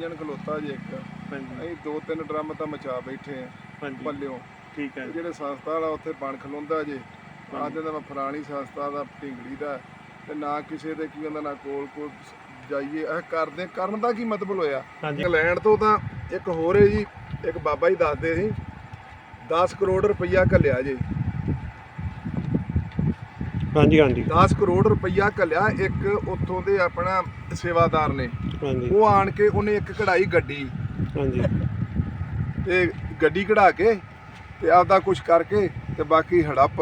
Engine ਖਲੋਤਾ ਜੇ ਇੱਕ। ਹਾਂਜੀ। ਅਸੀਂ ਦੋ ਤਿੰਨ ਡਰਮ ਤਾਂ ਮਚਾ ਬੈਠੇ ਆ ਹਾਂਜੀ। ਪੱਲਿਓ। ਠੀਕ ਹੈ ਜਿਹੜੇ ਸੰਸਥਾ ਵਾਲਾ ਉੱਥੇ ਬਣ ਖਲੋਂਦਾ ਜੇ ਆਦੇ ਦਾ ਮੈਂ ਫਰਾਣੀ ਸੰਸਥਾ ਦਾ ਢਿੰਗੜੀ ਦਾ ਤੇ ਨਾ ਕਿਸੇ ਦੇ ਕੀ ਹੁੰਦਾ ਨਾ ਕੋਲ ਕੋਲ ਜਾਈਏ। ਇਹ ਕਰਦੇ ਕਰਨ ਦਾ ਕੀ ਮਤਲਬ ਹੋਇਆ? ਹਾਂਜੀ। ਇੰਗਲੈਂਡ ਤੋਂ ਤਾਂ ਇੱਕ ਹੋਰ ਹੈ ਜੀ ਇੱਕ ਬਾਬਾ ਜੀ ਦੱਸਦੇ ਸੀ 10 ਕਰੋੜ ਰੁਪਈਆ ਘੱਲਿਆ ਜੇ। ਹਾਂਜੀ ਹਾਂਜੀ। 10 ਕਰੋੜ ਰੁਪਈਆ ਘੱਲਿਆ ਇੱਕ ਉੱਥੋਂ ਦੇ ਆਪਣਾ ਸੇਵਾਦਾਰ ਨੇ। ਹਾਂਜੀ। ਉਹ ਆਣ ਕੇ ਉਹਨੇ ਇੱਕ ਕਢਾਈ ਗੱਡੀ। ਹਾਂਜੀ। ਤੇ ਗੱਡੀ ਕਢਾ ਕੇ ਤੇ ਆਪਦਾ ਕੁਝ ਕਰਕੇ ਤੇ ਬਾਕੀ ਹੜੱਪ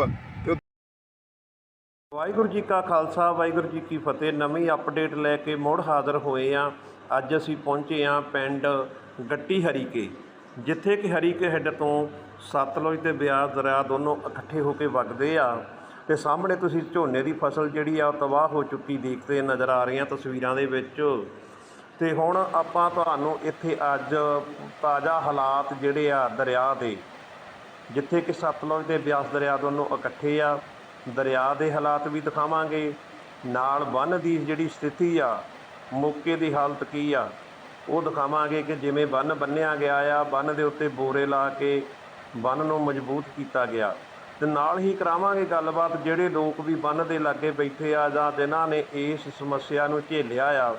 ਵਾਹਿਗੁਰੂ ਜੀ ਕਾ ਖਾਲਸਾ ਵਾਹਿਗੁਰੂ ਜੀ ਕੀ ਫਤਿਹ। ਨਵੀਂ ਅਪਡੇਟ ਲੈ ਕੇ ਮੁੜ ਹਾਜ਼ਰ ਹੋਏ ਆ ਅੱਜ ਅਸੀਂ ਪਹੁੰਚੇ ਆ ਪਿੰਡ ਗੱਟੀ ਹਰੀਕੇ ਜਿੱਥੇ ਕਿ ਹਰੀਕੇ ਹੈੱਡ ਤੋਂ ਸਤਲੁਜ ਤੇ ਬਿਆਸ ਦਰਿਆ ਦੋਨੋਂ ਇਕੱਠੇ ਹੋ ਕੇ ਵਗਦੇ ਆ। ਤੇ ਸਾਹਮਣੇ ਤੁਸੀਂ ਝੋਨੇ ਦੀ ਫਸਲ ਜਿਹੜੀ ਆ ਉਹ ਤਬਾਹ ਹੋ ਚੁੱਕੀ ਦੇਖਦੇ ਨਜ਼ਰ ਆ ਰਹੀਆਂ ਤਸਵੀਰਾਂ ਦੇ ਵਿੱਚ। ਅਤੇ ਹੁਣ ਆਪਾਂ ਤੁਹਾਨੂੰ ਇੱਥੇ ਅੱਜ ਤਾਜ਼ਾ ਹਾਲਾਤ ਜਿਹੜੇ ਆ ਦਰਿਆ ਦੇ, ਜਿੱਥੇ ਕਿ ਸਤਲੁਜ ਦੇ ਬਿਆਸ ਦਰਿਆ ਦੋਨੋਂ ਇਕੱਠੇ ਆ, ਦਰਿਆ ਦੇ ਹਾਲਾਤ ਵੀ ਦਿਖਾਵਾਂਗੇ। ਨਾਲ ਬੰਨ ਦੀ ਜਿਹੜੀ ਸਥਿਤੀ ਆ, ਮੌਕੇ ਦੀ ਹਾਲਤ ਕੀ ਆ, ਉਹ ਦਿਖਾਵਾਂਗੇ ਕਿ ਜਿਵੇਂ ਬੰਨ ਬੰਨਿਆ ਗਿਆ ਆ ਬੰਨ ਦੇ ਉੱਤੇ ਬੋਰੇ ਲਾ ਕੇ ਬੰਨ ਨੂੰ ਮਜ਼ਬੂਤ ਕੀਤਾ ਗਿਆ। ਤੇ ਨਾਲ ਹੀ ਕਰਾਵਾਂਗੇ ਗੱਲਬਾਤ ਜਿਹੜੇ ਲੋਕ ਵੀ ਬੰਨ ਦੇ ਲਾਗੇ ਬੈਠੇ ਆ ਜਾਂ ਜਿਨ੍ਹਾਂ ਨੇ ਇਸ ਸਮੱਸਿਆ ਨੂੰ ਝੇਲਿਆ ਆ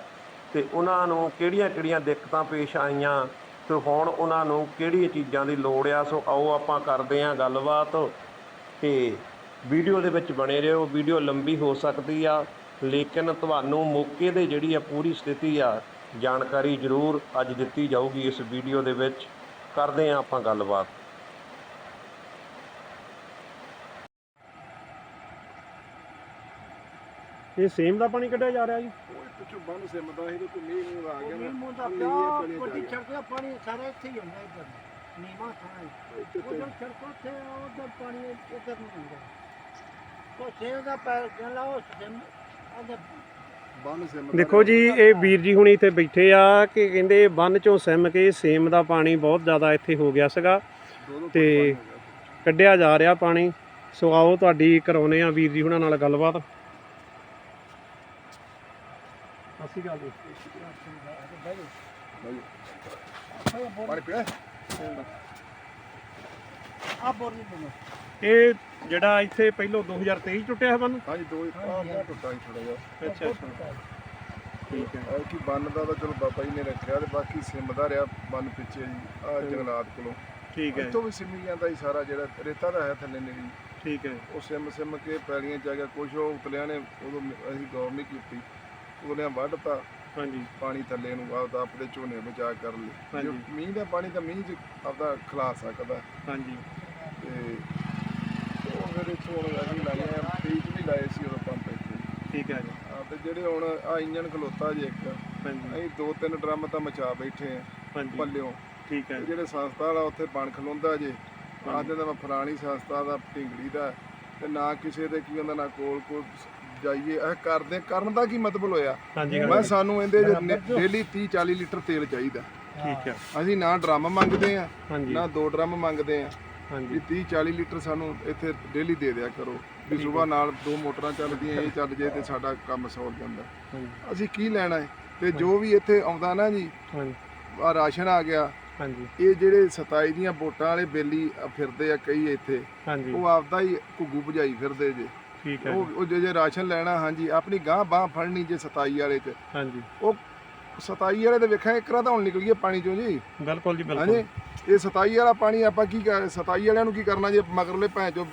ਅਤੇ ਉਹਨਾਂ ਨੂੰ ਕਿਹੜੀਆਂ-ਕਿਹੜੀਆਂ ਦਿੱਕਤਾਂ ਪੇਸ਼ ਆਈਆਂ ਅਤੇ ਹੁਣ ਉਹਨਾਂ ਨੂੰ ਕਿਹੜੀਆਂ ਚੀਜ਼ਾਂ ਦੀ ਲੋੜ ਆ, ਸੋ ਆਓ ਆਪਾਂ ਕਰਦੇ ਹਾਂ ਗੱਲਬਾਤ। ਅਤੇ ਵੀਡੀਓ ਦੇ ਵਿੱਚ ਬਣੇ ਰਹੋ, ਵੀਡੀਓ ਲੰਬੀ ਹੋ ਸਕਦੀ ਆ, ਲੇਕਿਨ ਤੁਹਾਨੂੰ ਮੌਕੇ ਦੇ ਜਿਹੜੀ ਆ ਪੂਰੀ ਸਥਿਤੀ ਆ, ਜਾਣਕਾਰੀ ਜ਼ਰੂਰ ਅੱਜ ਦਿੱਤੀ ਜਾਊਗੀ ਇਸ ਵੀਡੀਓ ਦੇ ਵਿੱਚ। ਕਰਦੇ ਹਾਂ ਆਪਾਂ ਗੱਲਬਾਤ। ਇਹ ਸੇਮ ਦਾ ਪਾਣੀ ਕੱਢਿਆ ਜਾ ਰਿਹਾ ਜੀ? ਪਿੱਛੋਂ ਬੰਨ ਸਿਮਦਾ ਸੀ ਤੇ ਕੋਈ ਮੀਂਹ ਨੂੰ ਆ ਗਿਆ ਮੀਂਹ ਮੂੰਹ ਦਾ ਉਹ ਪਿਆ ਨੀਵੀਆਂ ਕੋਟੀ ਪੈਲੀਆਂ ਛੜਕਦਾ ਪਾਣੀ ਸਾਰਾ ਇੱਥੇ ਹੀ ਹੁੰਦਾ ਇੱਧਰ ਨੀਵਾ ਥਾਂ ਹੈ। ਉਧਰ ਛੜਕੋ ਉੱਥੇ ਉਧਰ ਪਾਣੀ ਇੱਧਰ ਨਹੀਂ ਹੁੰਦਾ ਉਹ ਸੇਵ ਦਾ ਪੈਰ ਕਹਿੰਦਾ ਉਹ ਸਿਮ ਅਦਰ ਬੰਨ ਸਿਮਦਾ ਦੇਖੋ ਜੀ ਇਹ ਵੀਰ ਜੀ ਹੁਣੀ ਇੱਥੇ ਬੈਠੇ ਆ ਕਿ ਕਹਿੰਦੇ ਬੰਨ ਚੋਂ ਸਿਮ ਕੇ ਸੇਮ ਦਾ ਪਾਣੀ ਬਹੁਤ ਜ਼ਿਆਦਾ ਇੱਥੇ ਹੋ ਗਿਆ ਸੀਗਾ ਤੇ ਕੱਢਿਆ ਜਾ ਰਿਹਾ ਪਾਣੀ। ਸੋ ਆਓ ਤੁਹਾਡੀ ਕਰਾਉਨੇ ਆ ਵੀਰ ਜੀ ਹੁਣਾਂ ਨਾਲ ਗੱਲਬਾਤ। ਅਸੀਂ ਗੱਲ ਜੀ। ਪਾਣੀ ਪੀਣਾ? ਆ ਬੋਰ ਨਹੀਂ ਬਣਾ ਇਹ ਜਿਹੜਾ ਇੱਥੇ ਪਹਿਲੋਂ 2023 ਟੁੱਟਿਆ ਹੈ ਬੰਨ ਹਾਂਜੀ ਦੋ ਆ ਟੁੱਟਾ ਥੋੜਾ ਜਿਹਾ। ਅੱਛਾ ਅੱਛਾ। ਠੀਕ ਹੈ। ਕੀ ਬੰਨ ਦਾ ਤਾਂ ਚਲੋ ਬਾਬਾ ਜੀ ਨੇ ਰੱਖਿਆ ਤੇ ਬਾਕੀ ਸਿਮਦਾ ਰਿਹਾ ਬੰਨ ਪਿੱਛੇ ਜੀ ਆ ਜੰਗਲਾਤ ਕੋਲੋਂ। ਠੀਕ ਹੈ। ਇੱਥੋਂ ਵੀ ਸਿਮੀ ਜਾਂਦਾ ਸੀ ਸਾਰਾ ਜਿਹੜਾ ਰੇਤਾ ਦਾ ਹੈ ਥੱਲੇ ਨੇ ਜੀ। ਠੀਕ ਹੈ। ਉਹ ਸਿਮ ਸਿਮ ਕੇ ਪੈਲੀਆਂ ਚ ਆ ਗਿਆ ਕੁਛ ਉਹ ਉਤਲਿਆਂ ਨੇ ਉਦੋਂ ਅਸੀਂ ਗੌਰ ਨਹੀਂ ਕੀਤੀ। ਉਹਨੇ ਵੱਢਤਾ ਹਾਂਜੀ। ਪਾਣੀ ਥੱਲੇ ਨੂੰ ਆਪਦਾ ਆਪਣੇ ਝੋਨੇ ਬਚਾ ਕਰ ਹਾਂਜੀ। ਜੋ ਮੀਂਹ ਦਾ ਪਾਣੀ ਤਾਂ ਮੀਂਹ ਚ ਆਪਦਾ ਖਲਾ ਸਕਦਾ। ਹਾਂਜੀ। ਤੇ ਉਹ ਇੱਥੋਂ ਹੁਣ ਅਸੀਂ ਲਾਏ ਆ ਤੀਜ ਵੀ ਲਾਏ ਸੀ ਉਦੋਂ ਪੰਪ ਇੱਥੇ। ਠੀਕ ਹੈ ਜੀ। ਆ ਤੇ ਜਿਹੜੇ ਹੁਣ ਆ ਇੰਜਨ ਖਲੋਤਾ ਜੇ ਇੱਕ ਹਾਂਜੀ। ਅਸੀਂ ਦੋ ਤਿੰਨ ਡਰਮ ਤਾਂ ਮਚਾ ਬੈਠੇ ਆ ਹਾਂਜੀ। ਪੱਲਿਓ। ਠੀਕ ਹੈ ਤੇ ਜੀ ਜਿਹੜੇ ਸੰਸਥਾ ਵਾਲਾ ਉੱਥੇ ਬਣ ਖਲੋਂਦਾ ਜੇ ਆਦੇ ਦਾ ਮੈਂ ਫਰਾਣੀ ਸੰਸਥਾ ਦਾ ਢਿੰਗੜੀ ਦਾ ਤੇ ਨਾ ਕਿਸੇ ਦੇ ਕੀ ਹੁੰਦਾ ਨਾ ਕੋਲ ਕੋਲ ਜਾਈਏ। ਇਹ ਕਰਦੇ ਕਰਨ ਦਾ ਕੀ ਮਤਲਬ ਹੋਇਆ? ਹਾਂਜੀ ਮੈਂ ਸਾਨੂੰ ਇਹਦੇ ਡੇਲੀ 30 40 ਲੀਟਰ ਤੇਲ ਚਾਹੀਦਾ। ਠੀਕ ਹੈ। ਅਸੀਂ ਨਾ ਡਰਮ ਮੰਗਦੇ ਆ ਨਾ ਦੋ ਡਰਮ ਮੰਗਦੇ ਆ ਹਾਂਜੀ। ਵੀ 30 40 ਲੀਟਰ ਸਾਨੂੰ ਇੱਥੇ ਡੇਲੀ ਦੇ ਦਿਆ ਕਰੋ। ਵੀ ਸਵੇਰ ਨਾਲ ਦੋ ਮੋਟਰਾਂ ਚੱਲਦੀਆਂ ਇਹ ਚੱਲ ਜੇ ਤੇ ਸਾਡਾ ਕੰਮ ਸੌਰ ਜਾਂਦਾ। ਅਸੀਂ ਕੀ ਲੈਣਾ ਹੈ? ਤੇ ਜੋ ਵੀ ਇੱਥੇ ਆਉਂਦਾ ਨਾ ਜੀ ਹਾਂਜੀ। ਆ ਰਾਸ਼ਨ ਆ ਗਿਆ। ਹਾਂਜੀ। ਇਹ ਜਿਹੜੇ 27 ਦੀਆਂ ਵੋਟਾਂ ਵਾਲੇ ਬੇਲੀ ਫਿਰਦੇ ਆ ਕਈ ਇੱਥੇ ਉਹ ਆਪਦਾ ਹੀ ਘੁੱਗੂ ਭਜਾਈ ਫਿਰਦੇ ਜੇ। ਠੀਕ ਹੈ ਉਹ ਉਹ ਜੇ ਜੇ ਰਾਸ਼ਨ ਲੈਣਾ ਹਾਂਜੀ ਆਪਣੀ ਗਾਂ ਬਾਹ ਫੜਨੀ ਜੇ 27 ਵਾਲੇ ਚ। ਹਾਂਜੀ। ਉਹ 27 ਵਾਲੇ ਤੇ ਵੇਖਾਂ ਇਕਰਾ ਤਾਂ ਹੁਣ ਨਿਕਲ ਗਏ ਪਾਣੀ ਚੋਂ ਜੀ। ਬਿਲਕੁਲ ਜੀ ਹਾਂਜੀ ਬਿਲਕੁਲ ਇਹ 27 ਵਾਲਾ ਪਾਣੀ ਆਪਾਂ ਕੀ ਕਰ 27 ਵਾਲਿਆਂ ਨੂੰ ਕੀ ਕਰਨਾ ਜੇ ਮਗਰਲੇ ਭੈਂ ਚੋ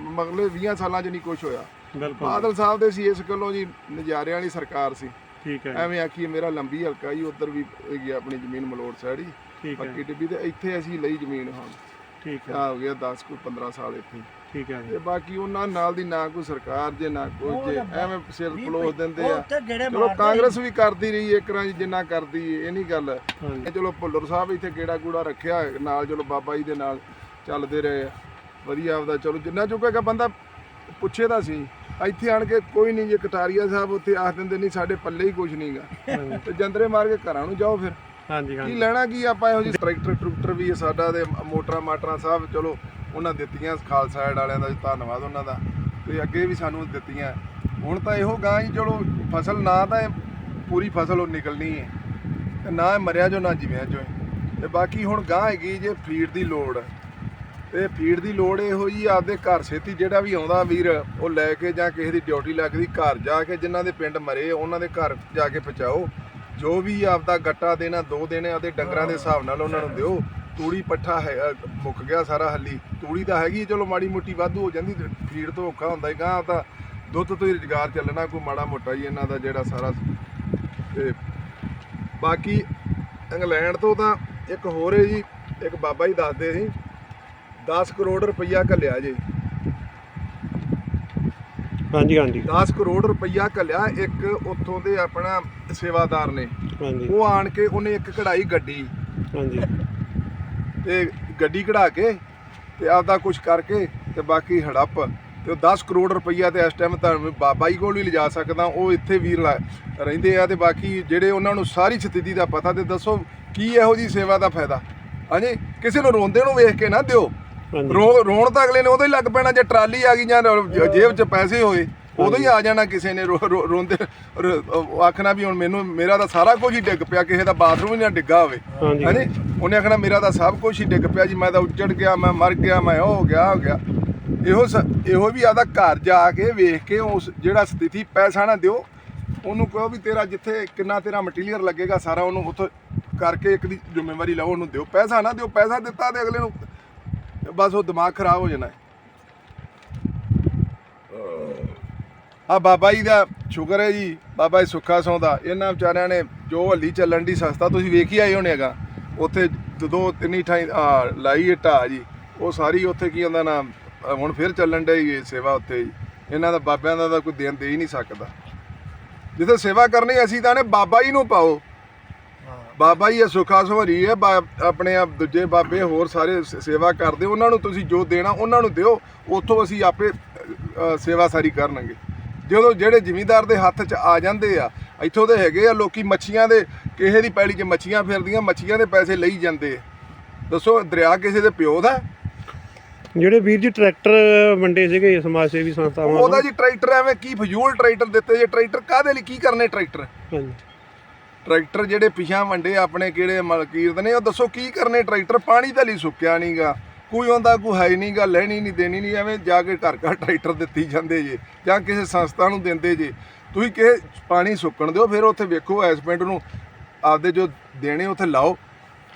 ਮਗਰਲੇ 20 ਸਾਲਾਂ 'ਚ ਨਹੀਂ ਕੁਝ ਹੋਇਆ। ਬਿਲਕੁਲ। ਬਾਦਲ ਸਾਹਿਬ ਦੇ ਸੀ ਇਸ ਗੱਲੋਂ ਜੀ ਨਜ਼ਾਰੇ ਵਾਲੀ ਸਰਕਾਰ ਸੀ। ਠੀਕ ਹੈ ਜੀ, ਐਵੇਂ ਆਖੀਏ ਮੇਰਾ ਲੰਬੀ ਹਲਕਾ ਹੀ ਉਧਰ ਵੀ ਹੈਗੀ ਆ ਆਪਣੀ ਜ਼ਮੀਨ ਮਲੋੜ ਸਾਈਡ ਹੀ ਠੀਕ ਹੈ। ਪੱਕੀ ਟਿੱਬੀ ਤੇ ਇੱਥੇ ਅਸੀਂ ਲਈ ਜ਼ਮੀਨ ਹੁਣ। ਠੀਕ ਹੈ। ਆ ਹੋ ਗਿਆ 10 ਕੋਈ 15 ਸਾਲ ਇੱਥੇ। ਠੀਕ ਹੈ ਜੀ। ਤੇ ਬਾਕੀ ਉਹਨਾਂ ਨਾਲ ਦੀ ਨਾ ਕੋਈ ਸਰਕਾਰ ਜੇ ਨਾ ਕੁਝ ਜੇ ਐਵੇਂ ਸਿਰ ਪਲੋਸ ਦਿੰਦੇ ਆ। ਚਲੋ ਕਾਂਗਰਸ ਵੀ ਕਰਦੀ ਰਹੀ ਇੱਕ ਰਾਂ ਜਿੰਨਾ ਕਰਦੀ ਏ, ਇਹ ਨਹੀਂ ਗੱਲ। ਚਲੋ ਭੁੱਲਰ ਸਾਹਿਬ ਇੱਥੇ ਗੇੜਾ ਗੂੜਾ ਰੱਖਿਆ ਨਾਲ ਚਲੋ ਬਾਬਾ ਜੀ ਦੇ ਨਾਲ ਚੱਲਦੇ ਰਹੇ ਆ। ਵਧੀਆ ਆਪਦਾ ਚਲੋ ਜਿੰਨਾ ਚੁੱਕੇਗਾ ਬੰਦਾ ਪੁੱਛੇ ਦਾ ਸੀ। ਇੱਥੇ ਆਣ ਕੇ ਕੋਈ ਨਹੀਂ ਜੇ ਕਟਾਰੀਆ ਸਾਹਿਬ ਉੱਥੇ ਆਖ ਦਿੰਦੇ ਨਹੀਂ ਸਾਡੇ ਪੱਲੇ ਹੀ ਕੁਝ ਨਹੀਂਗਾ ਤੇ ਜੰਦਰੇ ਮਾਰ ਕੇ ਘਰਾਂ ਨੂੰ ਜਾਓ ਫਿਰ। ਹਾਂਜੀ ਕੀ ਹਾਂਜੀ ਲੈਣਾ ਕੀ ਆਪਾਂ ਇਹੋ ਜਿਹੀ ਟਰੈਕਟਰ ਟਰੂਕਟਰ ਵੀ ਇਹ ਸਾਡਾ ਤੇ ਮੋਟਰਾਂ ਮਾਟਰਾਂ ਸਾਹਿਬ ਚਲੋ। ਉਹਨਾਂ ਦਿੱਤੀਆਂ ਖਾਲਸਾ ਐਡ ਵਾਲਿਆਂ ਦਾ ਜੀ, ਧੰਨਵਾਦ ਉਹਨਾਂ ਦਾ। ਤੇ ਅੱਗੇ ਵੀ ਸਾਨੂੰ ਦਿੱਤੀਆਂ। ਹੁਣ ਤਾਂ ਇਹੋ ਗਾਂ ਹੀ ਚਲੋ ਫਸਲ ਨਾ ਤਾਂ ਇਹ ਪੂਰੀ ਫਸਲ ਉਹ ਨਿਕਲਣੀ ਹੈ ਤੇ ਨਾ ਮਰਿਆ ਜੋ, ਨਾ ਜਿਵੇਂ ਜੋ ਤੇ ਬਾਕੀ ਹੁਣ ਗਾਂ ਹੈਗੀ ਜੇ ਫੀਡ ਦੀ ਲੋੜ। ਤੇ ਫੀਡ ਦੀ ਲੋੜ ਇਹੋ ਜੀ ਆਪਦੇ ਘਰ ਛੇਤੀ ਜਿਹੜਾ ਵੀ ਆਉਂਦਾ ਵੀਰ, ਉਹ ਲੈ ਕੇ ਜਾਂ ਕਿਸੇ ਦੀ ਡਿਊਟੀ ਲੱਗਦੀ, ਘਰ ਜਾ ਕੇ ਜਿਨ੍ਹਾਂ ਦੇ ਪਿੰਡ ਮਰੇ, ਉਹਨਾਂ ਦੇ ਘਰ ਜਾ ਕੇ ਪਹੁੰਚਾਓ। ਜੋ ਵੀ ਆਪਦਾ ਗੱਟਾ ਦੇਣਾ, ਦੋ ਦੇਣੇ ਆਪਦੇ ਡੰਗਰਾਂ ਦੇ ਹਿਸਾਬ ਨਾਲ ਉਹਨਾਂ ਨੂੰ ਦਿਓ। ਤੂੜੀ ਪੱਠਾ ਹੈ ਮੁੱਕ ਗਿਆ ਸਾਰਾ ਹੱਲੀ। ਤੂੜੀ ਤਾਂ ਹੈਗੀ ਚਲੋ ਮਾੜੀ ਮੋਟੀ ਵਾਧੂ ਹੋ ਜਾਂਦੀ ਫੀਡ ਤੋਂ ਔਖਾ ਹੁੰਦਾ ਹੀ ਗਾਂ ਤਾਂ ਦੁੱਧ ਤੋਂ ਹੀ ਰੁਜ਼ਗਾਰ ਚੱਲਣਾ ਕੋਈ ਮਾੜਾ ਮੋਟਾ ਹੀ ਇਹਨਾਂ ਦਾ ਜਿਹੜਾ ਸਾਰਾ ਤੇ ਬਾਕੀ ਇੰਗਲੈਂਡ ਤੋਂ ਤਾਂ ਇੱਕ ਹੋਰ ਹੈ ਜੀ ਇੱਕ ਬਾਬਾ ਜੀ ਦੱਸਦੇ ਸੀ 10 ਕਰੋੜ ਰੁਪਈਆ ਘੱਲਿਆ ਜੀ। ਹਾਂਜੀ ਹਾਂਜੀ। 10 ਕਰੋੜ ਰੁਪਈਆ ਘੱਲਿਆ ਇੱਕ ਉੱਥੋਂ ਦੇ ਆਪਣਾ ਸੇਵਾਦਾਰ ਨੇ। ਹਾਂਜੀ। ਉਹ ਆਣ ਕੇ ਉਹਨੇ ਇੱਕ ਕਢਾਈ ਗੱਡੀ। ਹਾਂਜੀ। ਤੇ ਗੱਡੀ ਕਢਾ ਕੇ ਤੇ ਆਪਦਾ ਕੁਝ ਕਰਕੇ ਤੇ ਬਾਕੀ ਹੜੱਪ ਤੇ ਉਹ 10 ਕਰੋੜ ਰੁਪਈਆ ਤੇ ਇਸ ਟਾਈਮ ਤਾਂ ਬਾਬਾ ਜੀ ਕੋਲ ਵੀ ਲਿਜਾ ਸਕਦਾ ਉਹ ਇੱਥੇ ਵੀਰ ਰਹਿੰਦੇ ਆ ਤੇ ਬਾਕੀ ਜਿਹੜੇ ਉਹਨਾਂ ਨੂੰ ਸਾਰੀ ਸਥਿਤੀ ਦਾ ਪਤਾ ਤੇ ਦੱਸੋ ਕੀ ਇਹੋ ਜੀ ਸੇਵਾ ਦਾ ਫਾਇਦਾ। ਹਾਂਜੀ ਕਿਸੇ ਨੂੰ ਰੋਂਦੇ ਨੂੰ ਵੇਖ ਕੇ ਨਾ ਦਿਓ। ਰੋਣ ਤਾਂ ਅਗਲੇ ਨੇ ਉਦੋਂ ਹੀ ਲੱਗ ਪੈਣਾ ਜੇ ਟਰਾਲੀ ਆ ਗਈ ਜ- ਜੇਬ 'ਚ ਪੈਸੇ ਹੋਏ। ਉਦੋਂ ਹੀ ਆ ਜਾਣਾ ਕਿਸੇ ਨੇ ਰੋ- ਰੋ- ਰੋਂਦੇ ਰ- ਉਹ ਆਖਣਾ ਵੀ ਹੁਣ ਮੈਨੂੰ ਮੇਰਾ ਤਾਂ ਸਾਰਾ ਕੁਝ ਹੀ ਡਿੱਗ ਪਿਆ ਕਿਸੇ ਦਾ ਬਾਥਰੂਮ ਹੀ ਨਾ ਡਿੱਗਾ ਹੋਵੇ। ਹਾਂਜੀ। ਉਹਨੇ ਆਖਣਾ ਮੇਰਾ ਤਾਂ ਸਭ ਕੁਝ ਹੀ ਡਿੱਗ ਪਿਆ ਜੀ ਮੈਂ ਤਾਂ ਉੱਜੜ ਗਿਆ ਮੈਂ ਮਰ ਗਿਆ ਮੈਂ ਉਹ ਹੋ ਗਿਆ ਹੋ ਗਿਆ। ਇਹੋ ਸ- ਇਹੋ ਵੀ ਆਦਾ ਘਰ ਜਾ ਕੇ ਵੇਖ ਕੇ ਉਸ ਜਿਹੜਾ ਸਥਿਤੀ ਪੈਸਾ ਨਾ ਦਿਓ ਉਹਨੂੰ ਕਹੋ ਵੀ ਤੇਰਾ ਜਿੱਥੇ ਕਿੰਨਾ ਤੇਰਾ ਮਟੀਰੀਅਲ ਲੱਗੇਗਾ ਸਾਰਾ ਉਹਨੂੰ ਉੱਥੋਂ ਕਰਕੇ ਇੱਕ ਦੀ ਜ਼ਿੰਮੇਵਾਰੀ ਲਓ ਉਹਨੂੰ ਦਿਓ। ਪੈਸਾ ਨਾ ਦਿਓ ਪੈਸਾ ਦਿੱਤਾ ਤੇ ਅਗਲੇ ਨੂੰ ਬਸ ਉਹ ਦਿਮਾਗ ਖਰਾਬ ਹੋ ਜਾਣਾ ਹੈ। ਆ ਬਾਬਾ ਜੀ ਦਾ ਸ਼ੁਕਰ ਹੈ ਜੀ, ਬਾਬਾ ਜੀ ਸੁੱਖਾ ਸੌਂਦਾ। ਇਹਨਾਂ ਵਿਚਾਰਿਆਂ ਨੇ ਜੋ ਹੱਲੀ ਚੱਲਣ ਦੀ ਸਸਤਾ ਤੁਸੀਂ ਵੇਖ ਹੀ ਆਏ ਹੋਣੇ ਹੈਗਾ? ਉੱਥੇ ਦੋ ਤਿੰਨੀ ਠਾਈ ਲਾਈ ਹੈ ਢਾਹ ਜੀ, ਉਹ ਸਾਰੀ ਉੱਥੇ ਕੀ ਹੁੰਦਾ ਨਾ ਹੁਣ ਫਿਰ ਚੱਲਣ ਡਈ ਸੇਵਾ ਉੱਥੇ ਜੀ। ਇਹਨਾਂ ਦਾ ਬਾਬਿਆਂ ਦਾ ਤਾਂ ਕੋਈ ਦੇਣ ਦੇ ਹੀ ਨਹੀਂ ਸਕਦਾ। ਜਿੱਥੇ ਸੇਵਾ ਕਰਨੀ ਅਸੀਂ ਤਾਂ ਨੇ ਬਾਬਾ ਜੀ ਨੂੰ ਪਾਓ। ਬਾਬਾ ਜੀ ਇਹ ਸੁੱਖਾ ਸਵਰੀ ਹੈ, ਬਾ- ਆਪਣੇ ਆਪ ਦੂਜੇ ਬਾਬੇ ਹੋਰ ਸਾਰੇ ਸੇਵਾ ਕਰਦੇ, ਉਹਨਾਂ ਨੂੰ ਤੁਸੀਂ ਜੋ ਦੇਣਾ, ਉਹਨਾਂ ਨੂੰ ਦਿਓ। ਉੱਥੋਂ ਅਸੀਂ ਆਪੇ ਸੇਵਾ ਸਾਰੀ ਕਰਨਗੇ। ਜਦੋਂ ਜਿਹੜੇ ਜ਼ਿਮੀਂਦਾਰ ਦੇ ਹੱਥ 'ਚ ਆ ਜਾਂਦੇ ਆ ਇੱਥੋਂ ਦੇ ਹੈਗੇ ਆ ਲੋਕੀ ਮੱਛੀਆਂ ਦੇ ਕਿਸੇ ਦੀ ਪੈਲੀ 'ਚ ਮੱਛੀਆਂ ਫਿਰਦੀਆਂ ਮੱਛੀਆਂ ਦੇ ਪੈਸੇ ਲਈ ਜਾਂਦੇ। ਦੱਸੋ ਦਰਿਆ ਕਿਸੇ ਦੇ ਪਿਓ ਦਾ? ਜਿਹੜੇ ਵੀਰ ਜੀ ਟਰੈਕਟਰ ਵੰਡੇ ਸੀਗੇ ਸਮਾਜ ਸੇਵੀ ਸੰਸਥਾਵਾਂ ਉਹਦਾ ਜੀ ਟਰੈਕਟਰ ਐਵੇਂ ਕੀ ਫਜ਼ੂਲ ਟਰੈਕਟਰ ਦਿੱਤੇ ਜੇ ਟਰੈਕਟਰ ਕਾਹਦੇ ਲਈ ਕੀ ਕਰਨੇ ਟਰੈਕਟਰ? ਹਾਂਜੀ। ਟਰੈਕਟਰ ਜਿਹੜੇ ਪਿਛਾਂ ਵੰਡੇ ਆਪਣੇ ਕਿਹੜੇ ਮਲਕੀਰਤ ਨੇ ਉਹ ਦੱਸੋ ਕੀ ਕਰਨੇ ਟਰੈਕਟਰ? ਪਾਣੀ ਤਾਂ ਲਈ ਸੁੱਕਿਆ ਨਹੀਂਗਾ ਕੋਈ ਹੁੰਦਾ ਕੋਈ ਹੈ ਨਹੀਂਗਾ ਲੈਣੀ ਨਹੀਂ ਦੇਣੀ ਨਹੀਂ ਐਵੇਂ ਜਾ ਕੇ ਘਰ ਘਰ ਟਰੈਕਟਰ ਦਿੱਤੀ ਜਾਂਦੇ ਜੇ ਜਾਂ ਕਿਸੇ ਸੰਸਥਾ ਨੂੰ ਦਿੰਦੇ ਜੇ। ਤੁਸੀਂ ਕਿਸੇ ਪਾਣੀ ਸੁੱਕਣ ਦਿਓ ਫਿਰ ਉੱਥੇ ਵੇਖੋ ਇਸ ਪਿੰਡ ਨੂੰ ਆਪਦੇ ਜੋ ਦੇਣੇ ਉੱਥੇ ਲਾਓ।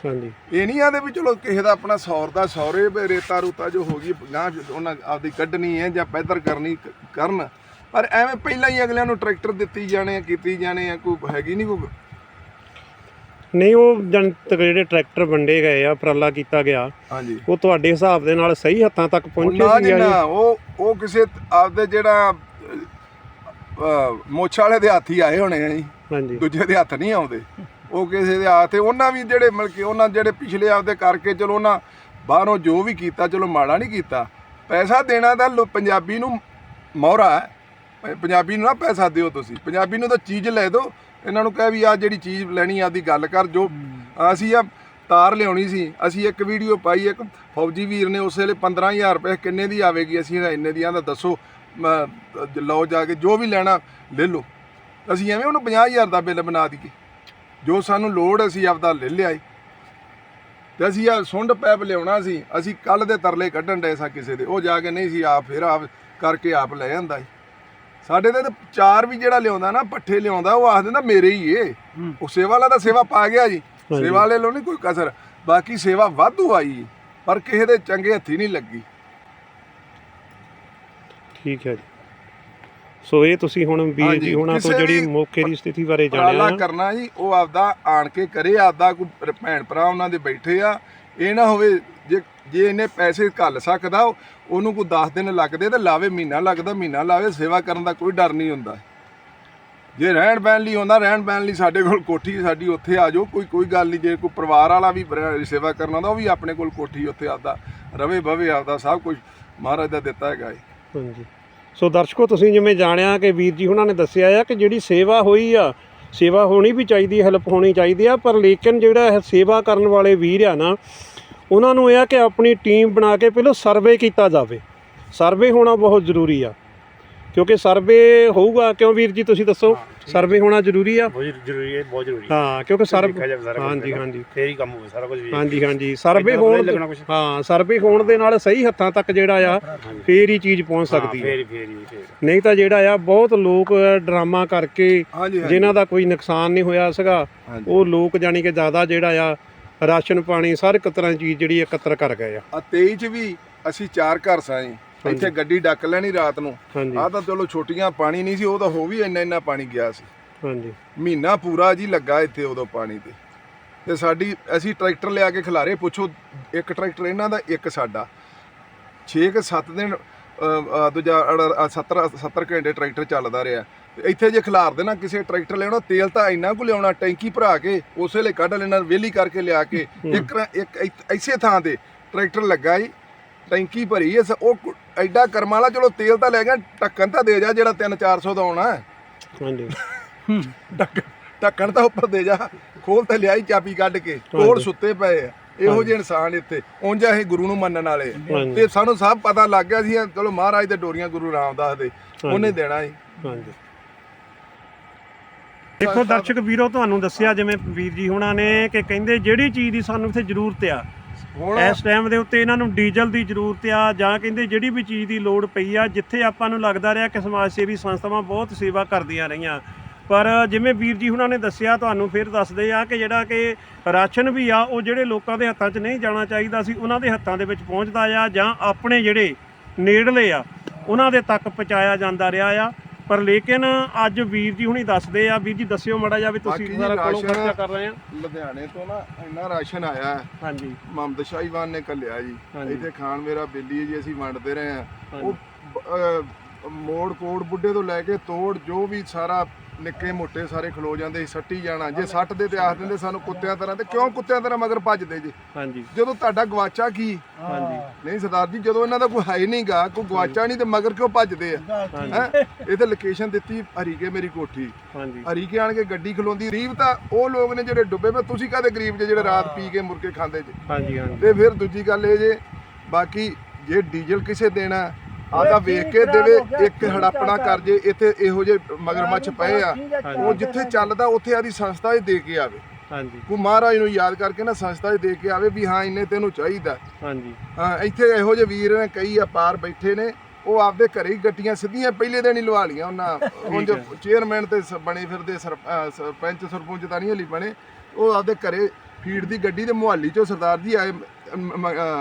ਹਾਂਜੀ। ਇਹ ਨਹੀਂ ਆਦੇ ਵੀ ਚਲੋ ਕਿਸੇ ਦਾ ਆਪਣਾ ਸੌਰ ਦਾ ਸੌਰੇ ਰੇਤਾ ਰੂਤਾ ਜੋ ਹੋ ਗਈ ਗਾਂ ਉਹਨਾਂ ਆਪਦੀ ਕੱਢਣੀ ਹੈ ਜਾਂ ਪੈਦਰ ਕਰਨੀ ਕ- ਕਰਨ। ਪਰ ਐਵੇਂ ਪਹਿਲਾਂ ਹੀ ਅਗਲਿਆਂ ਨੂੰ ਟਰੈਕਟਰ ਦਿੱਤੀ ਜਾਣੇ ਆ ਕੀਤੀ ਜਾਣੇ ਆ ਕੋਈ ਹੈਗੀ ਨਹੀਂ ਕੋਈ ਨਹੀਂ ਉਹ ਜਨਤਕ ਜਿਹੜੇ ਟਰੈਕਟਰ ਵੰਡੇ ਗਏ ਆ ਉਪਰਾਲਾ ਕੀਤਾ ਗਿਆ ਹਾਂਜੀ। ਉਹ ਤੁਹਾਡੇ ਹਿਸਾਬ ਦੇ ਨਾਲ ਸਹੀ ਹੱਥਾਂ ਤੱਕ ਪਹੁੰਚੇ ਨਾ ਸੀ ਜੀ ਨਾ ਉਹ ਉਹ ਕਿਸੇ ਆਪਦੇ ਜਿਹੜਾ ਮੋਛ ਵਾਲੇ ਦੇ ਹੱਥ ਹੀ ਆਏ ਹੋਣੇ ਆ ਜੀ। ਹਾਂਜੀ। ਦੂਜੇ ਦੇ ਹੱਥ ਨਹੀਂ ਆਉਂਦੇ। ਉਹ ਕਿਸੇ ਦੇ ਹੱਥ ਤੇ ਉਹਨਾਂ ਵੀ ਜਿਹੜੇ ਮਤਲਬ ਕਿ ਉਹਨਾਂ ਜਿਹੜੇ ਪਿਛਲੇ ਆਪਦੇ ਕਰਕੇ ਚਲੋ ਉਹਨਾਂ ਬਾਹਰੋਂ ਜੋ ਵੀ ਕੀਤਾ ਚਲੋ ਮਾੜਾ ਨਹੀਂ ਕੀਤਾ। ਪੈਸਾ ਦੇਣਾ ਤਾਂ ਲੋ- ਪੰਜਾਬੀ ਨੂੰ ਮੋਹਰਾ ਹੈ। ਪ- ਪੰਜਾਬੀ ਨੂੰ ਨਾ ਪੈਸਾ ਦਿਓ ਤੁਸੀਂ। ਪੰਜਾਬੀ ਨੂੰ ਤਾਂ ਚੀਜ਼ ਲੈ ਦਿਓ। ਇਹਨਾਂ ਨੂੰ ਕਹੇ ਵੀ ਆ ਜਿਹੜੀ ਚੀਜ਼ ਲੈਣੀ ਆ ਦੀ ਗੱਲ ਕਰ ਜੋ ਅਸੀਂ ਆ ਤਾਰ ਲਿਆਉਣੀ ਸੀ। ਅਸੀਂ ਇੱਕ ਵੀਡੀਓ ਪਾਈ ਇੱਕ ਫੌਜੀ ਵੀਰ ਨੇ ਉਸ ਵੇਲੇ 15000 ਰੁਪਏ ਕਿੰਨੇ ਦੀ ਆਵੇਗੀ? ਅਸੀਂ ਇਹਦਾ ਇੰਨੇ ਦੀ ਆਂਦਾ ਦੱਸੋ। ਲਓ ਜਾ ਕੇ ਜੋ ਵੀ ਲੈਣਾ ਲੈ ਲਓ। ਅਸੀਂ ਐਵੇਂ ਉਹਨੂੰ 50000 ਦਾ ਬਿੱਲ ਬਣਾ ਦਈਏ। ਜੋ ਸਾਨੂੰ ਲੋੜ ਅਸੀਂ ਆਪਦਾ ਲੈ ਲਿਆਏ। ਤੇ ਅਸੀਂ ਆ ਸੁੰਡ ਪੈਪ ਲਿਆਉਣਾ ਸੀ। ਅਸੀਂ ਕੱਲ ਦੇ ਤਰਲੇ ਕੱਢਣ ਡਏ ਸਾਂ ਕਿਸੇ ਦੇ। ਉਹ ਜਾ ਕੇ ਨਹੀਂ ਸੀ ਆਪ ਫਿਰ ਆਪ ਕਰਕੇ ਆਪ ਲੈ ਜਾਂਦਾ ਸੀ। ਸਾਡੇ ਤੇ ਚਾਰ ਵੀ ਜਿਹੜਾ ਲਿਆਉਂਦਾ ਨਾ ਪੱਠੇ ਲਿਆਉਂਦਾ ਉਹ ਆਖ ਦਿੰਦਾ ਮੇਰੇ ਹੀ ਏ। ਉਹ ਸੇਵਾ ਵਾਲਾ ਤਾਂ ਸੇਵਾ ਪਾ ਗਿਆ ਜੀ। ਸੇਵਾ ਵਾਲੇ ਲੋ ਨਹੀਂ ਕੋਈ ਕਸਰ। ਬਾਕੀ ਸੇਵਾ ਵਾਧੂ ਆਈ ਪਰ ਕਿਸੇ ਦੇ ਚੰਗੇ ਹੱਥੀ ਨਹੀਂ ਲੱਗੀ। ਠੀਕ ਹੈ ਜੀ। ਸੋ ਇਹ ਤੁਸੀਂ ਹੁਣ ਜੀ ਹੁਣਾਂ ਤੋਂ ਜਿਹੜੀ ਮੌਕੇ ਦੀ ਸਥਿਤੀ ਬਾਰੇ ਜਾਣਿਆ ਕਰਨਾ ਜੀ ਉਹ ਆਪਦਾ ਆਣ ਕੇ ਕਰੇ ਆਪਦਾ ਕੋਈ ਭੈਣ ਭਰਾ ਉਹਨਾਂ ਦੇ ਬੈਠੇ ਆ। ਇਹ ਨਾ ਹੋਵੇ ਜੇ ਜੇ ਇਹਨੇ ਪੈਸੇ ਘੱਲ ਸਕਦਾ, ਉਹਨੂੰ ਕੋਈ 10 ਦਿਨ ਲੱਗਦੇ ਤਾਂ ਲਾਵੇ, ਮਹੀਨਾ ਲੱਗਦਾ, ਮਹੀਨਾ ਲਾਵੇ, ਸੇਵਾ ਕਰਨ ਦਾ ਕੋਈ ਡਰ ਨਹੀਂ ਹੁੰਦਾ। ਜੇ ਰਹਿਣ ਬਹਿਣ ਲਈ ਹੁੰਦਾ ਰਹਿਣ ਬਹਿਣ ਲਈ ਸਾਡੇ ਕੋਲ ਕੋਠੀ ਸਾਡੀ ਉੱਥੇ ਆ ਜਾਓ, ਕੋਈ ਕੋਈ ਗੱਲ ਨਹੀਂ, ਜੇ ਕੋਈ ਪਰਿਵਾਰ ਵਾਲਾ ਵੀ ਸੇਵਾ ਕਰਨਾ ਦਾ ਉਹ ਵੀ ਆਪਣੇ ਕੋਲ ਕੋਠੀ ਉੱਥੇ ਆਪਦਾ ਰਵੇ ਬਵੇ, ਆਪਦਾ ਸਭ ਕੁਝ ਮਹਾਰਾਜ ਦਾ ਦਿੱਤਾ ਹੈਗਾ ਹੈ ਹਾਂਜੀ। ਸੋ ਦਰਸ਼ਕੋ, ਤੁਸੀਂ ਜਿਵੇਂ ਜਾਣਿਆ ਕਿ ਵੀਰ ਜੀ ਉਹਨਾਂ ਨੇ ਦੱਸਿਆ ਆ ਕਿ ਜਿਹੜੀ ਸੇਵਾ ਹੋਈ ਆ, ਸੇਵਾ ਹੋਣੀ ਵੀ ਚਾਹੀਦੀ, ਹੈਲਪ ਹੋਣੀ ਚਾਹੀਦੀ ਆ, ਪਰ ਲੇਕਿਨ ਜਿਹੜਾ ਸੇਵਾ ਕਰਨ ਵਾਲੇ ਵੀਰ ਆ ਨਾ ਉਹਨਾਂ ਨੂੰ ਇਹ ਆ ਕਿ ਆਪਣੀ ਟੀਮ ਬਣਾ ਕੇ ਪਹਿਲਾਂ ਸਰਵੇ ਕੀਤਾ ਜਾਵੇ। ਸਰਵੇ ਹੋਣਾ ਬਹੁਤ ਜ਼ਰੂਰੀ ਆ। ਕਿਉਂਕਿ ਸਰਵੇ ਹੋਊਗਾ ਕਿਉਂ ਵੀਰ ਜੀ ਤੁਸੀਂ ਦੱਸੋ? ਸਰਵੇ ਹੋਣਾ ਜ਼ਰੂਰੀ ਆ? ਬਹੁਤ ਜ਼ਰੂਰੀ ਹੈ ਬਹੁਤ ਜ਼ਰੂਰੀ। ਹੈ ਕਿਉਂਕਿ ਸਰਵੇ ਹਾਂਜੀ। ਹਾਂਜੀ। ਫੇਰ ਹੀ ਕੰਮ ਹੋਵੇ ਸਾਰਾ ਕੁਝ ਵੀ। ਹਾਂਜੀ ਹਾਂਜੀ। ਸਰਵੇ ਏਦਾਂ ਪਤਾ ਹੋਣ। ਹਾਂ ਸਰਵੇ ਹੋਣ ਦੇ ਨਾਲ ਸਹੀ ਹੱਥਾਂ ਤੱਕ ਜਿਹੜਾ ਆ ਫੇਰ ਹੀ ਚੀਜ਼ ਪਹੁੰਚ ਸਕਦੀ ਹੈ ਫੇਰ ਹੀ ਫੇਰ ਹੀ ਫੇਰ। ਨਹੀਂ ਤਾਂ ਜਿਹੜਾ ਆ ਬਹੁਤ ਲੋਕ ਡਰਾਮਾ ਕਰਕੇ ਜਿਨ੍ਹਾਂ ਦਾ ਕੋਈ ਨੁਕਸਾਨ ਨਹੀਂ ਹੋਇਆ ਸੀਗਾ। ਉਹ ਲੋਕ ਜਾਨੀ ਕਿ ਜ਼ਿਆਦਾ ਜਿਹੜਾ ਆ ਰਾਸ਼ਨ ਪਾਣੀ ਤਰ੍ਹਾਂ ਦੀ ਚੀਜ਼ ਜਿਹੜੀ ਇਕੱਤਰ ਕਰ ਗਏ ਆ। ਆ 23 ਚ ਵੀ ਅਸੀਂ ਚਾਰ ਘਰ ਸਾਂ ਜੀ ਇੱਥੇ ਗੱਡੀ ਡੱਕ ਲੈਣੀ ਰਾਤ ਨੂੰ। ਹਾਂਜੀ। ਆ ਤਾਂ ਚਲੋ ਛੋਟੀਆਂ ਪਾਣੀ ਨਹੀਂ ਸੀ ਉਹ ਤਾਂ ਹੋ ਵੀ ਇੰਨਾ ਇੰਨਾ ਪਾਣੀ ਗਿਆ ਸੀ। ਹਾਂਜੀ। ਮਹੀਨਾ ਪੂਰਾ ਜੀ ਲੱਗਾ ਇੱਥੇ ਉਦੋਂ ਪਾਣੀ ਤੇ। ਤੇ ਸਾਡੀ ਅਸੀਂ ਟਰੈਕਟਰ ਲਿਆ ਕੇ ਖਿਲਾਰੇ ਪੁੱਛੋ ਇੱਕ ਟਰੈਕਟਰ ਇਹਨਾਂ ਦਾ ਇੱਕ ਸਾਡਾ। 6 ਕਿ 7 ਦਿਨ ਅ, ਅ, ਦੂਜਾ ਅੜ- ਅ, 70 70 ਘੰਟੇ ਟਰੈਕਟਰ ਚੱਲਦਾ ਰਿਹਾ। ਇੱਥੇ ਜੇ ਖਿਲਾਰ ਦੇਣਾ ਕਿਸੇ ਟਰੈਕਟਰ ਲਿਆਉਣਾ ਤੇਲ ਤਾਂ ਇੰਨਾ ਕੁ ਲਿਆਉਣਾ ਟੈਂਕੀ ਭਰਾ ਕੇ ਉਸੇ ਵੇਲੇ ਕੱਢ ਲੈਣਾ ਵੇਲੀ ਕਰਕੇ ਲਿਆ ਕੇ ਇੱਕ ਇੱਕ ਇਸੇ ਥਾਂ ਤੇ ਟਰੈਕਟਰ ਲੱਗਾ ਜੀ ਟੈਂਕੀ ਭਰੀ ਐ ਉਹ ਐਡਾ ਕਰਮ ਵਾਲਾ ਚਲੋ ਤੇਲ ਤਾਂ ਲੈ ਗਿਆ ਢੱਕਣ ਤਾਂ ਦੇ ਜਾ ਜਿਹੜਾ 3 400 ਦਾ ਆਉਣਾ। ਹਾਂਜੀ। ਢੱਕਣ ਤਾਂ ਉੱਪਰ ਦੇ ਜਾ ਖੋਲ ਤੇ ਲਿਆਈ ਚਾਬੀ ਕੱਢ ਕੇ ਕੋਲ ਸੁੱਤੇ ਪਏ ਆ ਇਹੋ ਜਿਹੇ ਇਨਸਾਨ ਇੱਥੇ ਉਂਝ ਇਹ ਗੁਰੂ ਨੂੰ ਮੰਨਣ ਵਾਲੇ। ਤੇ ਸਾਨੂੰ ਸਭ ਪਤਾ ਲੱਗ ਗਿਆ ਸੀ ਚਲੋ ਮਹਾਰਾਜ ਦੇ ਡੋਰੀਆਂ ਗੁਰੂ ਰਾਮਦਾਸ ਦੇ ਉਹਨੇ ਦੇਣਾ ਸੀ ਹਾਂਜੀ। ਦੇਖੋ ਦਰਸ਼ਕ ਵੀਰੋ ਤੁਹਾਨੂੰ ਦੱਸਿਆ ਜਿਵੇਂ ਵੀਰ ਜੀ ਹੁਣਾਂ ਨੇ ਕਿ ਕਹਿੰਦੇ ਜਿਹੜੀ ਚੀਜ਼ ਦੀ ਸਾਨੂੰ ਇੱਥੇ ਜ਼ਰੂਰਤ ਆ ਇਸ ਟਾਈਮ ਦੇ ਉੱਤੇ ਇਹਨਾਂ ਨੂੰ ਡੀਜ਼ਲ ਦੀ ਜ਼ਰੂਰਤ ਆ ਜਾਂ ਕਹਿੰਦੇ ਜਿਹੜੀ ਵੀ ਚੀਜ਼ ਦੀ ਲੋੜ ਪਈ ਆ ਜਿੱਥੇ ਆਪਾਂ ਨੂੰ ਲੱਗਦਾ ਰਿਹਾ ਕਿ ਸਮਾਜ ਸੇਵੀ ਸੰਸਥਾਵਾਂ ਬਹੁਤ ਸੇਵਾ ਕਰਦੀਆਂ ਰਹੀਆਂ। ਪਰ ਜਿਵੇਂ ਵੀਰ ਜੀ ਹੁਣਾਂ ਨੇ ਦੱਸਿਆ ਤੁਹਾਨੂੰ ਫਿਰ ਦੱਸਦੇ ਆ ਕਿ ਜਿਹੜਾ ਕਿ ਰਾਸ਼ਨ ਵੀ ਆ ਉਹ ਜਿਹੜੇ ਲੋਕਾਂ ਦੇ ਹੱਥਾਂ 'ਚ ਨਹੀਂ ਜਾਣਾ ਚਾਹੀਦਾ ਸੀ ਉਹਨਾਂ ਦੇ ਹੱਥਾਂ ਦੇ ਵਿੱਚ ਪਹੁੰਚਦਾ ਆ ਜਾਂ ਆਪਣੇ ਜਿਹੜੇ ਨੇੜਲੇ ਆ ਉਹਨਾਂ ਦੇ ਤੱਕ ਪਹੁੰਚਾਇਆ ਜਾਂਦਾ ਰਿਹਾ ਆ। ਪਰ ਲੇਕਿਨ ਅੱਜ ਵੀਰ ਜੀ ਹੁਣੀ ਦੱਸਦੇ ਆ ਵੀਰ ਜੀ ਦੱਸਿਓ ਮੜਾ ਜਾ ਵੀ ਤੁਸੀਂ ਬਾਕੀ ਜੀ ਸਾਰਾ ਕੋਲੋਂ ਰਾਸ਼ਨ- ਖਰਚਾ ਕਰ ਰਹੇ ਆ ਲੁਧਿਆਣੇ ਤੋਂ ਨਾ ਇੰਨਾ ਰਾਸ਼ਨ ਆਇਆ ਹੈ। ਹਾਂਜੀ ਮੁਹੰਮਦ ਸ਼ਾਹੀਵਾਨ ਨੇ ਕੱਲਿਆ ਜੀ ਹਾਂਜੀ। ਇੱਥੇ ਖਾਨ ਮੇਰਾ ਬੇਲੀ ਹੈ ਜੀ ਅਸੀਂ ਵੰਡਦੇ ਰਹੇ ਆ। ਉਹ ਅਹ, ਮੋੜ ਕੋੜ ਬੁੱਢੇ ਤੋਂ ਲੈ ਕੇ ਤੋੜ ਜੋ ਵੀ ਸਾਰਾ ਨਿੱਕੇ ਮੋਟੇ ਸਾਰੇ ਖਲੋ ਜਾਂਦੇ ਸੀ ਸੱਟੀ ਜਾਣਾ ਜੇ ਸੱਟ ਦੇ ਤੇ ਆਖ ਦਿੰਦੇ ਸਾਨੂੰ ਕੁੱਤਿਆਂ ਤਰ੍ਹਾਂ ਤੇ ਕਿਉਂ ਕੁੱਤਿਆਂ ਤਰ੍ਹਾਂ ਮਗਰ ਭੱਜਦੇ ਜੀ? ਹਾਂਜੀ। ਜਦੋਂ ਤੁਹਾਡਾ ਗਵਾਚਾ ਕੀ? ਹਾਂਜੀ। ਨਹੀਂ ਸਰਦਾਰ ਜੀ ਜਦੋਂ ਇਹਨਾਂ ਦਾ ਕੋਈ ਹੈ ਨਹੀਂਗਾ ਕੋਈ ਗਵਾਚਾ ਨਹੀਂ ਤੇ ਮਗਰ ਕਿਉਂ ਭੱਜਦੇ ਆ? ਹੈ? ਇਹ ਤੇ ਲੋਕੇਸ਼ਨ ਦਿੱਤੀ ਹਰੀਕੇ ਮੇਰੀ ਕੋਠੀ। ਹਾਂਜੀ। ਹਰੀਕੇ ਆਣ ਕੇ ਗੱਡੀ ਖਲੋਂਦੀ ਗਰੀਬ ਤਾਂ ਉਹ ਲੋਕ ਨੇ ਜਿਹੜੇ ਡੁੱਬੇ ਪਏ ਤੁਸੀਂ ਕਾਹਦੇ ਗਰੀਬ ਜੇ ਜਿਹੜੇ ਰਾਤ ਪੀ ਕੇ ਮੁਰਕੇ ਖਾਂਦੇ ਜੇ? ਹਾਂਜੀ ਹਾਂਜੀ। ਤੇ ਫਿਰ ਦੂਜੀ ਗੱਲ ਇਹ ਜੇ ਬਾਕੀ ਜੇ ਡੀਜ਼ਲ ਕਿਸੇ ਦੇਣਾ ਆਦਾ ਵੇਖ ਕੇ ਦੇਵੇ ਇੱਕ ਹੜਾਪਣਾ ਕਰ ਜੇ ਇੱਥੇ ਇਹੋ ਜਿਹੇ ਮਗਰਮੱਛ ਪਏ ਆ। ਉਹ ਜਿੱਥੇ ਚੱਲਦਾ ਉੱਥੇ ਆਦੀ ਸੰਸਥਾ 'ਚ ਦੇ ਕੇ ਆਵੇ। ਹਾਂਜੀ। ਕੋ ਮਹਾਰਾਜ ਨੂੰ ਯਾਦ ਕਰਕੇ ਨਾ ਸੰਸਥਾ 'ਚ ਦੇ ਕੇ ਆਵੇ ਵੀ ਹਾਂ ਇੰਨੇ ਤੈਨੂੰ ਚਾਹੀਦਾ। ਹਾਂਜੀ। ਹਾਂ ਇੱਥੇ ਇਹੋ ਜਿਹੇ ਵੀਰ ਨੇ ਕਈ ਆ ਪਾਰ ਬੈਠੇ ਨੇ। ਉਹ ਆਪਦੇ ਘਰੇ ਹੀ ਗੱਡੀਆਂ ਸਿੱਧੀਆਂ ਪਹਿਲੇ ਦਿਨ ਹੀ ਲਵਾ ਲੀਆਂ ਉਹਨਾਂ। ਉਂਝ ਚੇਅਰਮੈਨ ਤੇ ਬਣੇ ਫਿਰਦੇ ਸਰਪੰਚ ਸਰਪੰਚ ਤਾਂ ਨਹੀਂ ਹਲੀ ਬਣੇ। ਉਹ ਆਪਦੇ ਘਰੇ ਫੀਡ ਦੀ ਗੱਡੀ ਤੇ ਮੁਹੱਲੀ ਚੋਂ ਸਰਦਾਰ ਜੀ ਆਏ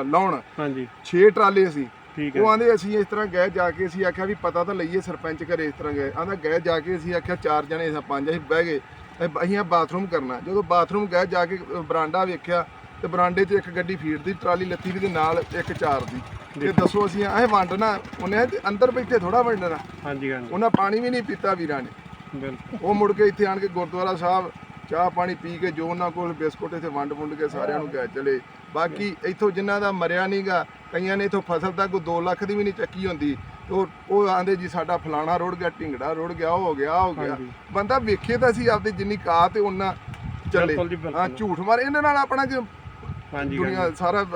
ਲਾਉਣ। ਹਾਂਜੀ। 6 ਟਰਾਲੇ ਸੀ। ਠੀਕ ਉਹ ਹੈ ਆਂਦੇ ਅਸੀਂ ਇਸ ਤਰ੍ਹਾਂ ਗਏ ਜਾ ਕੇ ਅਸੀਂ ਆਖਿਆ ਵੀ ਪਤਾ ਤਾਂ ਲਈਏ ਸਰਪੰਚ ਘਰੇ ਇਸ ਤਰ੍ਹਾਂ ਗਏ। ਆਂਦਾ ਗਏ ਜਾ ਕੇ ਅਸੀਂ ਆਖਿਆ ਚਾਰ ਜਣੇ ਅਸੀਂ ਪੰਜ ਅਸੀਂ ਬਹਿ ਗਏ। ਅਸੀਂ- ਆ ਬਾਥਰੂਮ ਕਰਨਾ। ਜਦੋਂ ਬਾਥਰੂਮ ਗਏ ਜਾ ਕੇ ਬਰਾਂਡਾ ਵੇਖਿਆ ਤੇ ਬਰਾਂਡੇ 'ਚ ਇੱਕ ਗੱਡੀ ਫੀਡ ਦੀ ਟਰਾਲੀ ਲੱਥੀ ਵੀ ਦੇ ਨਾਲ ਇੱਕ ਚਾਰ ਦੀ। ਤੇ ਦੱਸੋ ਅਸੀਂ ਐ ਵੰਡਣਾ ਉਹਨੇ ਤੇ ਅੰਦਰ ਬੈਠੇ ਥੋੜਾ ਵੰਡਣਾ ਹਾਂਜੀ ਹਾਂਜੀ। ਉਹਨਾਂ ਪਾਣੀ ਵੀ ਨਹੀਂ ਪੀਤਾ ਵੀਰਾਂ ਨੇ। ਬਿਲਕੁਲ। ਉਹ ਮੁੜ ਕੇ ਇੱਥੇ ਆਣ ਕੇ ਗੁਰਦੁਆਰਾ ਸਾਹਿਬ ਚਾਹ ਪਾਣੀ ਪੀ ਕੇ ਜੋ ਉਹਨਾਂ ਕੋਲ ਬਿਸਕੁਟ ਇੱਥੇ ਵੰਡ ਵੁੰਡ ਕੇ ਸਾਰਿਆਂ ਨੂੰ ਗਏ ਚਲੇ। ਬਾਕੀ ਇੱਥੋਂ ਜਿਨ੍ਹਾਂ ਦਾ ਮਰਿਆ ਨਹੀਂਗਾ ਕਈਆਂ ਨੇ ਇੱਥੋਂ ਫਸਲ ਤਾਂ ਕੋਈ 2 ਲੱਖ ਦੀ ਵੀ ਨਹੀਂ ਚੱਕੀ ਹੁੰਦੀ ਉਹ ਉਹ ਆਂਦੇ ਜੀ ਸਾਡਾ ਫਲਾਣਾ ਰੁੜ ਗਿਆ ਢਿੰਗੜਾ ਰੁੜ ਗਿਆ ਉਹ ਹੋ ਗਿਆ ਹੋ ਗਿਆ। ਬੰਦਾ ਵੇਖੇ ਤਾਂ ਸੀ ਆਪਦੀ ਜਿੰਨੀ ਕਾ ਤੇ ਉਹਨਾਂ ਚੱਲੇ। ਹਾਂ ਝੂਠ ਮਾਰ ਇਹਨਾਂ ਨਾਲ ਆਪਣਾ ਕਿ ਹਾਂਜੀ ਦੁਨੀਆ ਹਾਂਜੀ। ਸਾਰਾ ਅ, ਅ,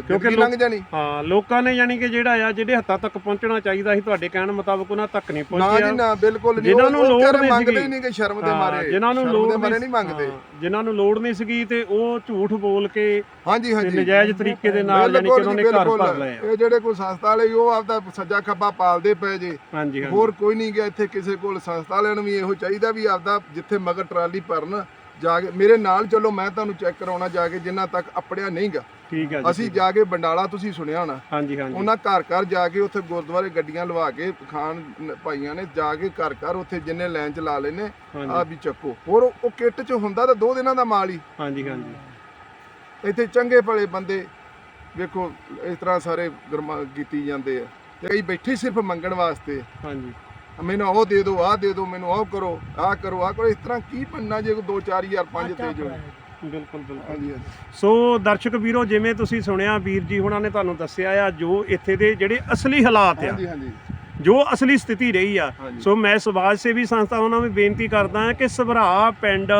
ਕਿਉਂਕਿ ਜ਼ਿੰਦਗੀ ਲੰਘ ਜਾਣੀ। ਹਾਂ ਲੋਕਾਂ ਨੇ ਯਾਨੀ ਕਿ ਜਿਹੜਾ ਆ ਜਿਹੜੇ ਹੱਥਾਂ ਤੱਕ ਪਹੁੰਚਣਾ ਚਾਹੀਦਾ ਸੀ ਤੁਹਾਡੇ ਕਹਿਣ ਮੁਤਾਬਕ ਉਹਨਾਂ ਤੱਕ ਨਹੀਂ ਨਾ ਜੀ ਪਹੁੰਚਿਆ। ਨਾ ਬਿਲਕੁਲ ਨਹੀਂ। ਜਿਨ੍ਹਾਂ ਉਹ- ਨੂੰ ਉਹ ਲੋੜ ਵਿਚਾਰੇ ਨਹੀਂ ਮੰਗਦੇ ਸੀਗੀ। ਹੀ ਨਹੀਂ ਕਿ ਸ਼ਰਮ ਦੇ ਹਾਂ, ਮਾਰੇ। ਜਿਨ੍ਹਾਂ ਨੂੰ ਸ਼ਰਮ ਲੋੜ ਦੇ ਮਾਰੇ ਨਹੀਂ ਨਹੀਂ ਮੰਗਦੇ। ਹਾਂ, ਜਿਨ੍ਹਾਂ ਨੂੰ ਲੋੜ ਨਹੀਂ ਸੀਗੀ ਤੇ ਉਹ ਝੂਠ ਬੋਲ ਕੇ ਹਾਂਜੀ ਤੇ ਹਾਂਜੀ। ਨਜਾਇਜ਼ ਤਰੀਕੇ ਦੇ ਨਾਲ ਯਾਨੀ ਕਿ ਬਿਲਕੁਲ ਉਹਨਾਂ ਨੇ ਜੀ, ਘਰ ਬਿਲਕੁਲ। ਭਰ ਲਏ ਆ। ਇਹ ਜਿਹੜੇ ਕੋਈ ਸੰਸਥਾ ਵਾਲੇ ਉਹ ਆਪਦਾ ਸੱਜਾ ਖੱਬਾ ਪਾਲਦੇ ਪਏ ਜੇ। ਹਾਂਜੀ ਹਾਂਜੀ। ਹੋਰ ਕੋਈ ਨਹੀਂ ਗਿਆ ਇੱਥੇ ਕਿਸੇ ਕੋਲ। ਸੰਸਥਾ ਵਾਲਿਆਂ ਨੂੰ ਵੀ ਇਹੋ ਚਾਹੀਦਾ ਵੀ ਆਪਦਾ ਜਿੱਥੇ ਮਗਰ ਟਰਾਲੀ ਭਰਨ ਜਾ ਕੇ ਮੇਰੇ ਨਾਲ ਚਲੋ ਮੈਂ ਤੁਹਾਨੂੰ ਚੈੱਕ ਕਰਾਉਣਾ ਜਾ ਕੇ ਜਿੰਨਾ ਤੱਕ ਅਪੜਿਆ ਨਹੀਂਗਾ। ਠੀਕ ਹੈ ਜੀ ਅਸੀਂ ਜਾ ਕੇ ਬੰਡਾਲਾ ਤੁਸੀਂ ਸੁਣਿਆ ਹੋਣਾ। ਹਾਂਜੀ ਹਾਂਜੀ। ਉਹਨਾਂ ਘਰ ਘਰ ਜਾ ਕੇ ਉੱਥੇ ਗੁਰਦੁਆਰੇ ਗੱਡੀਆਂ ਲਵਾ ਕੇ ਖਾਨ ਭਾਈਆਂ ਨੇ ਜਾ ਕੇ ਘਰ ਘਰ ਉੱਥੇ ਜਿੰਨੇ ਲਾਈਨ ਚ ਲਾ ਲੈਨੇ। ਆ ਵੀ ਚੱਕੋ। ਹੋਰ ਉਹ- ਕਿੱਟ ਚ ਹੁੰਦਾ ਤਾਂ ਦੋ ਦਿਨਾਂ ਦਾ ਮਾਲ ਹੀ। ਹਾਂਜੀ ਹਾਂਜੀ। ਇੱਥੇ ਚੰਗੇ ਭਲੇ ਬੰਦੇ ਵੇਖੋ ਇਸ ਤਰ੍ਹਾਂ ਸਾਰੇ ਗਰਮਾ ਕੀਤੀ ਜਾਂਦੇ ਆ। ਕਈ ਬੈਠੇ ਸਿਰਫ ਮੰਗਣ ਵਾਸਤੇ। ਹਾਂਜੀ। ਮੈਨੂੰ ਉਹ ਦੇ ਦਿਓ ਆਹ ਦੇ ਦਿਓ ਮੈਨੂੰ ਉਹ ਕਰੋ ਆਹ ਕਰੋ ਆਹ ਕਰੋ। ਇਸ ਤਰ੍ਹਾਂ ਕੀ ਪੰਨਾ ਜੇ 2 4000 5 ਤੇ ਜੋ ਬਿਲਕੁਲ ਬਿਲਕੁਲ। ਸੋ ਦਰਸ਼ਕ ਵੀਰੋ ਜਿਵੇਂ ਤੁਸੀਂ ਸੁਣਿਆ ਵੀਰ ਜੀ ਹੁਣਾਂ ਨੇ ਤੁਹਾਨੂੰ ਦੱਸਿਆ ਆ ਜੋ ਇੱਥੇ ਦੇ ਜਿਹੜੇ ਅਸਲੀ ਹਾਲਾਤ ਆ ਹਾਂਜੀ ਹਾਂਜੀ। ਜੋ ਅਸਲੀ ਸਥਿਤੀ ਰਹੀ ਆ। ਸੋ ਮੈਂ ਸਮਾਜ ਸੇਵੀ ਸੰਸਥਾਵਾਂ ਨੂੰ ਵੀ ਬੇਨਤੀ ਕਰਦਾ ਹਾਂ ਕਿ ਸਭਰਾ ਪਿੰਡ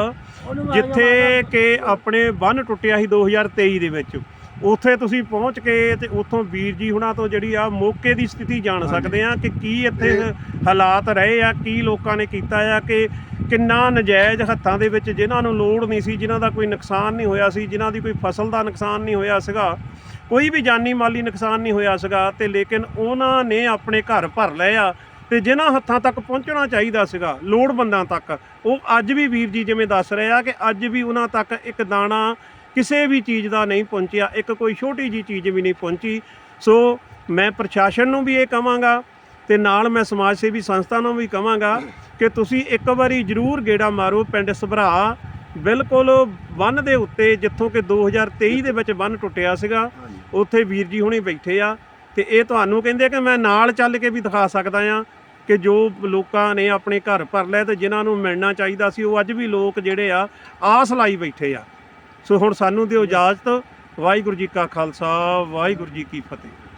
ਜਿੱਥੇ ਕਿ ਆਪਣੇ ਬੰਨ ਟੁੱਟਿਆ ਸੀ 2023 ਦੇ ਵਿੱਚ ਉੱਥੇ ਤੁਸੀਂ ਪਹੁੰਚ ਕੇ ਤੇ ਉੱਥੋਂ ਵੀਰ ਜੀ ਹੁਣਾਂ ਤੋਂ ਜਿਹੜੀ ਆ ਮੌਕੇ ਦੀ ਸਥਿਤੀ ਜਾਣ ਸਕਦੇ ਆ ਕਿ ਕੀ ਇੱਥੇ ਹਾਲਾਤ ਰਹੇ ਆ ਕੀ ਲੋਕਾਂ ਨੇ ਕੀਤਾ ਆ ਕਿ ਕਿੰਨਾ ਨਜਾਇਜ਼ ਹੱਥਾਂ ਦੇ ਵਿੱਚ ਜਿਨ੍ਹਾਂ ਨੂੰ ਲੋੜ ਨਹੀਂ ਸੀ ਜਿਨ੍ਹਾਂ ਦਾ ਕੋਈ ਨੁਕਸਾਨ ਨਹੀਂ ਹੋਇਆ ਸੀ ਜਿਨ੍ਹਾਂ ਦੀ ਕੋਈ ਫਸਲ ਦਾ ਨੁਕਸਾਨ ਨਹੀਂ ਹੋਇਆ ਸੀਗਾ ਕੋਈ ਵੀ ਜਾਨੀ ਮਾਲੀ ਨੁਕਸਾਨ ਨਹੀਂ ਹੋਇਆ ਸੀਗਾ ਤੇ ਲੇਕਿਨ ਉਹਨਾਂ ਨੇ ਆਪਣੇ ਘਰ ਭਰ ਲਏ ਆ ਤੇ ਜਿਨ੍ਹਾਂ ਹੱਥਾਂ ਤੱਕ ਪਹੁੰਚਣਾ ਚਾਹੀਦਾ ਸੀਗਾ ਲੋੜਵੰਦਾਂ ਤੱਕ ਉਹ ਅੱਜ ਵੀ ਵੀਰ ਜੀ ਜਿਵੇਂ ਦੱਸ ਰਹੇ ਆ ਕਿ ਅੱਜ ਵੀ ਉਹਨਾਂ ਤੱਕ ਇੱਕ ਦਾਣਾ ਕਿਸੇ ਵੀ ਚੀਜ਼ ਦਾ ਨਹੀਂ ਪਹੁੰਚਿਆ, ਇੱਕ ਕੋਈ ਛੋਟੀ ਜੀ ਚੀਜ਼ ਵੀ ਨਹੀਂ ਪਹੁੰਚੀ। ਸੋ ਮੈਂ ਪ੍ਰਸ਼ਾਸਨ ਨੂੰ ਵੀ ਇਹ ਕਹਾਂਗਾ ਤੇ ਨਾਲ ਮੈਂ ਸਮਾਜ ਸੇਵੀ ਸੰਸਥਾ ਨੂੰ ਵੀ ਕਹਾਂਗਾ ਕਿ ਤੁਸੀਂ ਇੱਕ ਵਾਰੀ ਜ਼ਰੂਰ ਗੇੜਾ ਮਾਰੋ ਪਿੰਡ ਸਭਰਾ। ਬਿਲਕੁਲ ਬੰਨ ਦੇ ਉੱਤੇ, ਜਿੱਥੋਂ ਕਿ 2023 ਦੇ ਵਿੱਚ ਬੰਨ ਟੁੱਟਿਆ ਸੀਗਾ, ਉੱਥੇ ਵੀਰ ਜੀ ਹੁਣੇ ਬੈਠੇ ਆ ਤੇ ਇਹ ਤੁਹਾਨੂੰ ਕਹਿੰਦੇ ਕਿ ਮੈਂ ਨਾਲ ਚੱਲ ਕੇ ਵੀ ਦਿਖਾ ਸਕਦਾ ਆ ਕਿ ਜੋ ਲੋਕਾਂ ਨੇ ਆਪਣੇ ਘਰ ਭਰ ਲਏ ਤੇ ਜਿਨ੍ਹਾਂ ਨੂੰ ਮਿਲਣਾ ਚਾਹੀਦਾ ਸੀ, ਉਹ ਅੱਜ ਵੀ ਲੋਕ ਜਿਹੜੇ ਆ, ਆਸ ਲਾਈ ਬੈਠੇ ਆ। ਸੋ ਹੁਣ ਸਾਨੂੰ ਦਿਓ ਇਜਾਜ਼ਤ। ਵਾਹਿਗੁਰੂ ਜੀ ਕਾ ਖਾਲਸਾ ਵਾਹਿਗੁਰੂ ਜੀ ਕੀ ਫਤਿਹ।